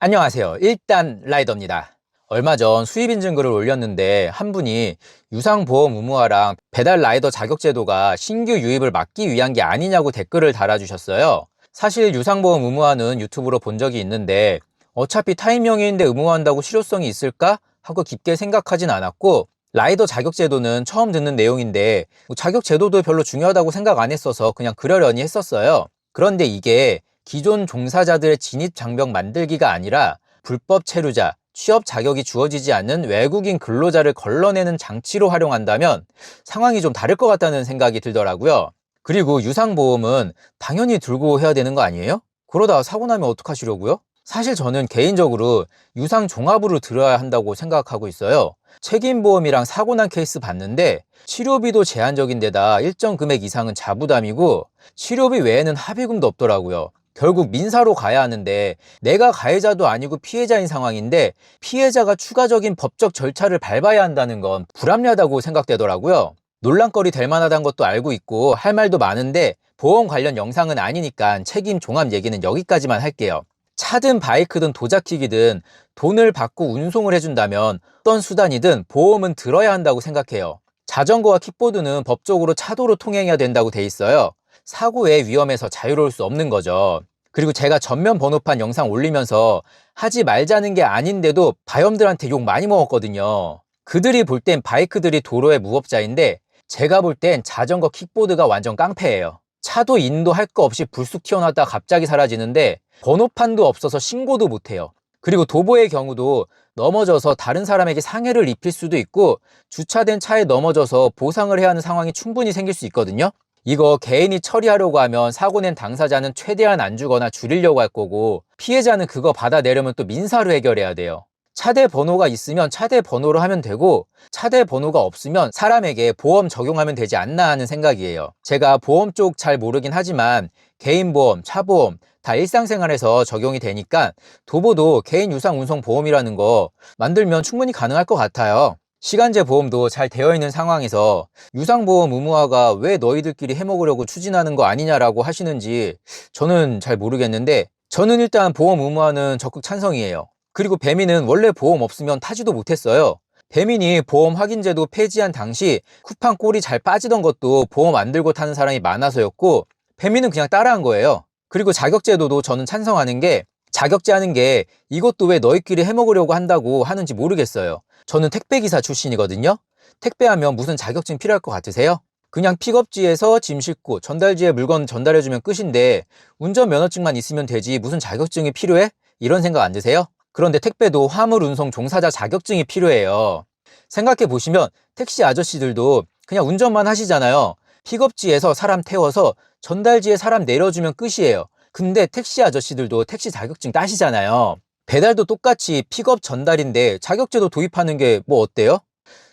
안녕하세요. 일단 라이더입니다. 얼마 전 수입 인증 글을 올렸는데 한 분이 유상보험 의무화랑 배달 라이더 자격 제도가 신규 유입을 막기 위한 게 아니냐고 댓글을 달아주셨어요. 사실 유상보험 의무화는 유튜브로 본 적이 있는데 어차피 타임형인데 의무화한다고 실효성이 있을까 하고 깊게 생각하진 않았고 라이더 자격 제도는 처음 듣는 내용인데 뭐 자격 제도도 별로 중요하다고 생각 안 했어서 그냥 그러려니 했었어요. 그런데 이게 기존 종사자들의 진입 장벽 만들기가 아니라 불법 체류자, 취업 자격이 주어지지 않는 외국인 근로자를 걸러내는 장치로 활용한다면 상황이 좀 다를 것 같다는 생각이 들더라고요. 그리고 유상보험은 당연히 들고 해야 되는 거 아니에요? 그러다 사고 나면 어떡하시려고요? 사실 저는 개인적으로 유상 종합으로 들어야 한다고 생각하고 있어요. 책임보험이랑 사고 난 케이스 봤는데 치료비도 제한적인 데다 일정 금액 이상은 자부담이고 치료비 외에는 합의금도 없더라고요. 결국 민사로 가야 하는데 내가 가해자도 아니고 피해자인 상황인데 피해자가 추가적인 법적 절차를 밟아야 한다는 건 불합리하다고 생각되더라고요. 논란거리 될 만하다는 것도 알고 있고 할 말도 많은데 보험 관련 영상은 아니니까 책임 종합 얘기는 여기까지만 할게요. 차든 바이크든 도자킥이든 돈을 받고 운송을 해준다면 어떤 수단이든 보험은 들어야 한다고 생각해요. 자전거와 킥보드는 법적으로 차도로 통행해야 된다고 돼 있어요. 사고의 위험에서 자유로울 수 없는 거죠. 그리고 제가 전면 번호판 영상 올리면서 하지 말자는 게 아닌데도 바염들한테 욕 많이 먹었거든요. 그들이 볼 땐 바이크들이 도로의 무법자인데 제가 볼 땐 자전거 킥보드가 완전 깡패예요. 차도 인도 할 거 없이 불쑥 튀어나왔다 갑자기 사라지는데 번호판도 없어서 신고도 못해요. 그리고 도보의 경우도 넘어져서 다른 사람에게 상해를 입힐 수도 있고 주차된 차에 넘어져서 보상을 해야 하는 상황이 충분히 생길 수 있거든요. 이거 개인이 처리하려고 하면 사고 낸 당사자는 최대한 안 주거나 줄이려고 할 거고 피해자는 그거 받아내려면 또 민사로 해결해야 돼요. 차대 번호가 있으면 차대 번호로 하면 되고 차대 번호가 없으면 사람에게 보험 적용하면 되지 않나 하는 생각이에요. 제가 보험 쪽 잘 모르긴 하지만 개인보험, 차보험 다 일상생활에서 적용이 되니까 도보도 개인 유상 운송 보험이라는 거 만들면 충분히 가능할 것 같아요. 시간제 보험도 잘 되어 있는 상황에서 유상보험 의무화가 왜 너희들끼리 해먹으려고 추진하는 거 아니냐라고 하시는지 저는 잘 모르겠는데 저는 일단 보험 의무화는 적극 찬성이에요. 그리고 배민은 원래 보험 없으면 타지도 못했어요. 배민이 보험 확인제도 폐지한 당시 쿠팡 꼴이 잘 빠지던 것도 보험 안 들고 타는 사람이 많아서였고 배민은 그냥 따라한 거예요. 그리고 자격제도도 저는 찬성하는 게 자격제하는 게 이것도 왜 너희끼리 해먹으려고 한다고 하는지 모르겠어요. 저는 택배기사 출신이거든요. 택배하면 무슨 자격증 필요할 것 같으세요? 그냥 픽업지에서 짐 싣고 전달지에 물건 전달해주면 끝인데 운전면허증만 있으면 되지 무슨 자격증이 필요해? 이런 생각 안 드세요? 그런데 택배도 화물 운송 종사자 자격증이 필요해요. 생각해 보시면 택시 아저씨들도 그냥 운전만 하시잖아요. 픽업지에서 사람 태워서 전달지에 사람 내려주면 끝이에요. 근데 택시 아저씨들도 택시 자격증 따시잖아요. 배달도 똑같이 픽업 전달인데 자격제도 도입하는 게 뭐 어때요?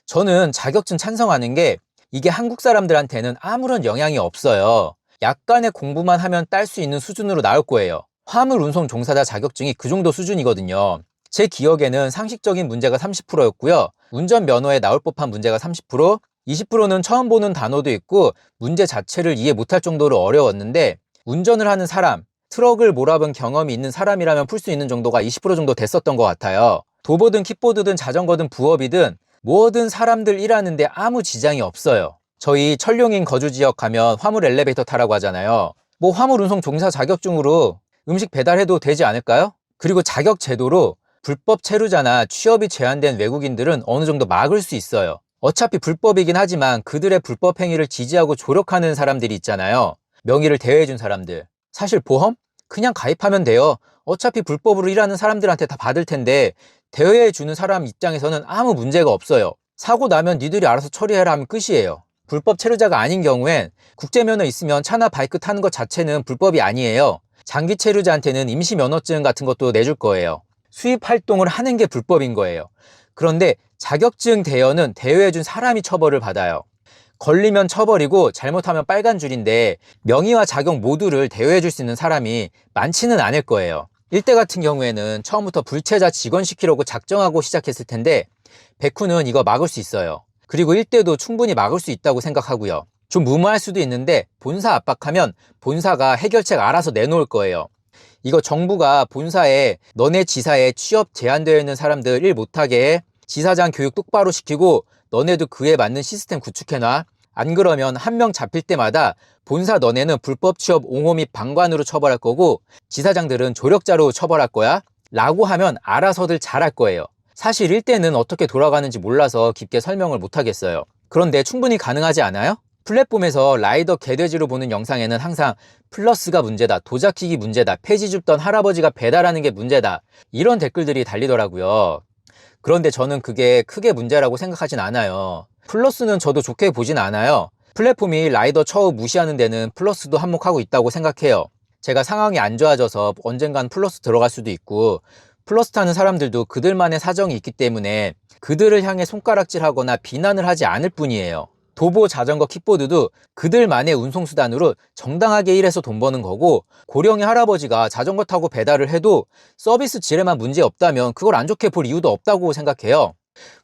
저는 자격증 찬성하는 게 이게 한국 사람들한테는 아무런 영향이 없어요. 약간의 공부만 하면 딸 수 있는 수준으로 나올 거예요. 화물 운송 종사자 자격증이 그 정도 수준이거든요. 제 기억에는 상식적인 문제가 30%였고요. 운전 면허에 나올 법한 문제가 30%, 20%는 처음 보는 단어도 있고 문제 자체를 이해 못할 정도로 어려웠는데 운전을 하는 사람, 트럭을 몰아본 경험이 있는 사람이라면 풀 수 있는 정도가 20% 정도 됐었던 것 같아요. 도보든 킥보드든 자전거든 부업이든 뭐든 사람들 일하는데 아무 지장이 없어요. 저희 천룡인 거주 지역 가면 화물 엘리베이터 타라고 하잖아요. 뭐 화물 운송 종사 자격증으로 음식 배달해도 되지 않을까요? 그리고 자격 제도로 불법 체류자나 취업이 제한된 외국인들은 어느 정도 막을 수 있어요. 어차피 불법이긴 하지만 그들의 불법 행위를 지지하고 조력하는 사람들이 있잖아요. 명의를 대여해준 사람들. 사실 보험? 그냥 가입하면 돼요. 어차피 불법으로 일하는 사람들한테 다 받을 텐데 대여해 주는 사람 입장에서는 아무 문제가 없어요. 사고 나면 니들이 알아서 처리해라 하면 끝이에요. 불법 체류자가 아닌 경우엔 국제면허 있으면 차나 바이크 타는 것 자체는 불법이 아니에요. 장기 체류자한테는 임시 면허증 같은 것도 내줄 거예요. 수입 활동을 하는 게 불법인 거예요. 그런데 자격증 대여는 대여해준 사람이 처벌을 받아요. 걸리면 처벌이고 잘못하면 빨간 줄인데 명의와 자격 모두를 대여해 줄 수 있는 사람이 많지는 않을 거예요. 일대 같은 경우에는 처음부터 불체자 직원시키려고 작정하고 시작했을 텐데 백후는 이거 막을 수 있어요. 그리고 일대도 충분히 막을 수 있다고 생각하고요. 좀 무모할 수도 있는데 본사 압박하면 본사가 해결책 알아서 내놓을 거예요. 이거 정부가 본사에 너네 지사에 취업 제한되어 있는 사람들 일 못하게 해. 지사장 교육 똑바로 시키고 너네도 그에 맞는 시스템 구축해놔. 안 그러면 한 명 잡힐 때마다 본사 너네는 불법 취업 옹호 및 방관으로 처벌할 거고 지사장들은 조력자로 처벌할 거야. 라고 하면 알아서들 잘할 거예요. 사실 일대는 어떻게 돌아가는지 몰라서 깊게 설명을 못 하겠어요. 그런데 충분히 가능하지 않아요? 플랫폼에서 라이더 개돼지로 보는 영상에는 항상 플러스가 문제다, 도자키기 문제다, 폐지 줍던 할아버지가 배달하는 게 문제다 이런 댓글들이 달리더라고요. 그런데 저는 그게 크게 문제라고 생각하진 않아요. 플러스는 저도 좋게 보진 않아요. 플랫폼이 라이더 처우 무시하는 데는 플러스도 한몫하고 있다고 생각해요. 제가 상황이 안 좋아져서 언젠간 플러스 들어갈 수도 있고 플러스 타는 사람들도 그들만의 사정이 있기 때문에 그들을 향해 손가락질하거나 비난을 하지 않을 뿐이에요. 도보, 자전거, 킥보드도 그들만의 운송수단으로 정당하게 일해서 돈 버는 거고 고령의 할아버지가 자전거 타고 배달을 해도 서비스 질에만 문제 없다면 그걸 안 좋게 볼 이유도 없다고 생각해요.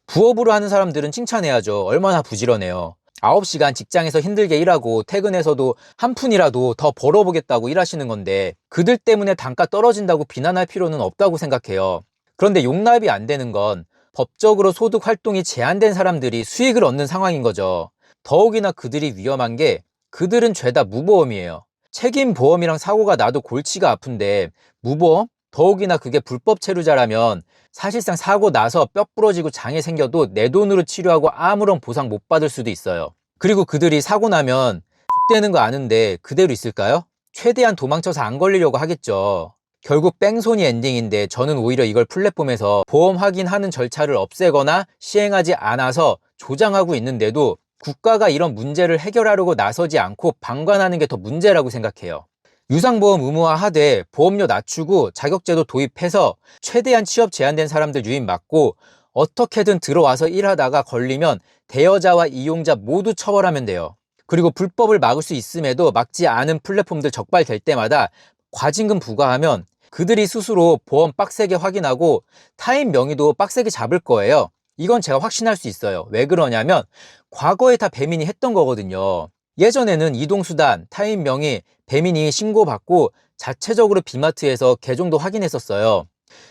부업으로 하는 사람들은 칭찬해야죠. 얼마나 부지런해요. 9시간 직장에서 힘들게 일하고 퇴근해서도 한 푼이라도 더 벌어보겠다고 일하시는 건데 그들 때문에 단가 떨어진다고 비난할 필요는 없다고 생각해요. 그런데 용납이 안 되는 건 법적으로 소득 활동이 제한된 사람들이 수익을 얻는 상황인 거죠. 더욱이나 그들이 위험한 게 그들은 죄다 무보험이에요. 책임 보험이랑 사고가 나도 골치가 아픈데 무보험? 더욱이나 그게 불법 체류자라면 사실상 사고 나서 뼈 부러지고 장애 생겨도 내 돈으로 치료하고 아무런 보상 못 받을 수도 있어요. 그리고 그들이 사고 나면 X되는 거 아는데 그대로 있을까요? 최대한 도망쳐서 안 걸리려고 하겠죠. 결국 뺑소니 엔딩인데 저는 오히려 이걸 플랫폼에서 보험 확인하는 절차를 없애거나 시행하지 않아서 조장하고 있는데도 국가가 이런 문제를 해결하려고 나서지 않고 방관하는 게 더 문제라고 생각해요. 유상보험 의무화 하되 보험료 낮추고 자격제도 도입해서 최대한 취업 제한된 사람들 유입 막고 어떻게든 들어와서 일하다가 걸리면 대여자와 이용자 모두 처벌하면 돼요. 그리고 불법을 막을 수 있음에도 막지 않은 플랫폼들 적발될 때마다 과징금 부과하면 그들이 스스로 보험 빡세게 확인하고 타인 명의도 빡세게 잡을 거예요. 이건 제가 확신할 수 있어요. 왜 그러냐면 과거에 다 배민이 했던 거거든요. 예전에는 이동수단, 타인 명의, 배민이 신고받고 자체적으로 비마트에서 계정도 확인했었어요.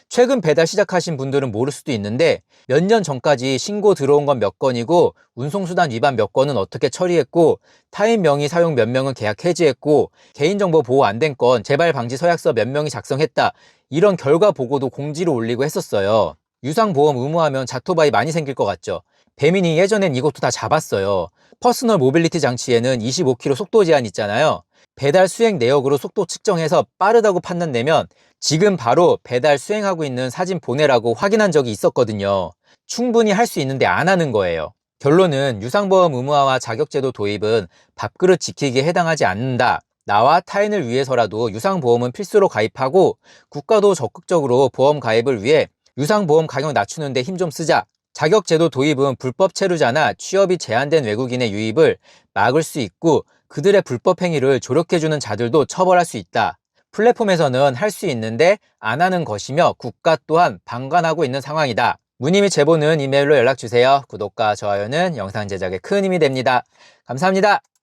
최근 배달 시작하신 분들은 모를 수도 있는데 몇 년 전까지 신고 들어온 건 몇 건이고 운송수단 위반 몇 건은 어떻게 처리했고 타인 명의 사용 몇 명은 계약 해지했고 개인정보 보호 안 된 건 재발 방지 서약서 몇 명이 작성했다 이런 결과 보고도 공지로 올리고 했었어요. 유상보험 의무하면 자토바이 많이 생길 것 같죠. 배민이 예전엔 이것도 다 잡았어요. 퍼스널 모빌리티 장치에는 25km 속도 제한 있잖아요. 배달 수행 내역으로 속도 측정해서 빠르다고 판단되면 지금 바로 배달 수행하고 있는 사진 보내라고 확인한 적이 있었거든요. 충분히 할 수 있는데 안 하는 거예요. 결론은 유상보험 의무화와 자격제도 도입은 밥그릇 지키기에 해당하지 않는다. 나와 타인을 위해서라도 유상보험은 필수로 가입하고 국가도 적극적으로 보험 가입을 위해 유상보험 가격 낮추는데 힘 좀 쓰자. 자격제도 도입은 불법 체류자나 취업이 제한된 외국인의 유입을 막을 수 있고 그들의 불법 행위를 조력해주는 자들도 처벌할 수 있다. 플랫폼에서는 할 수 있는데 안 하는 것이며 국가 또한 방관하고 있는 상황이다. 문의 및 제보는 이메일로 연락주세요. 구독과 좋아요는 영상 제작에 큰 힘이 됩니다. 감사합니다.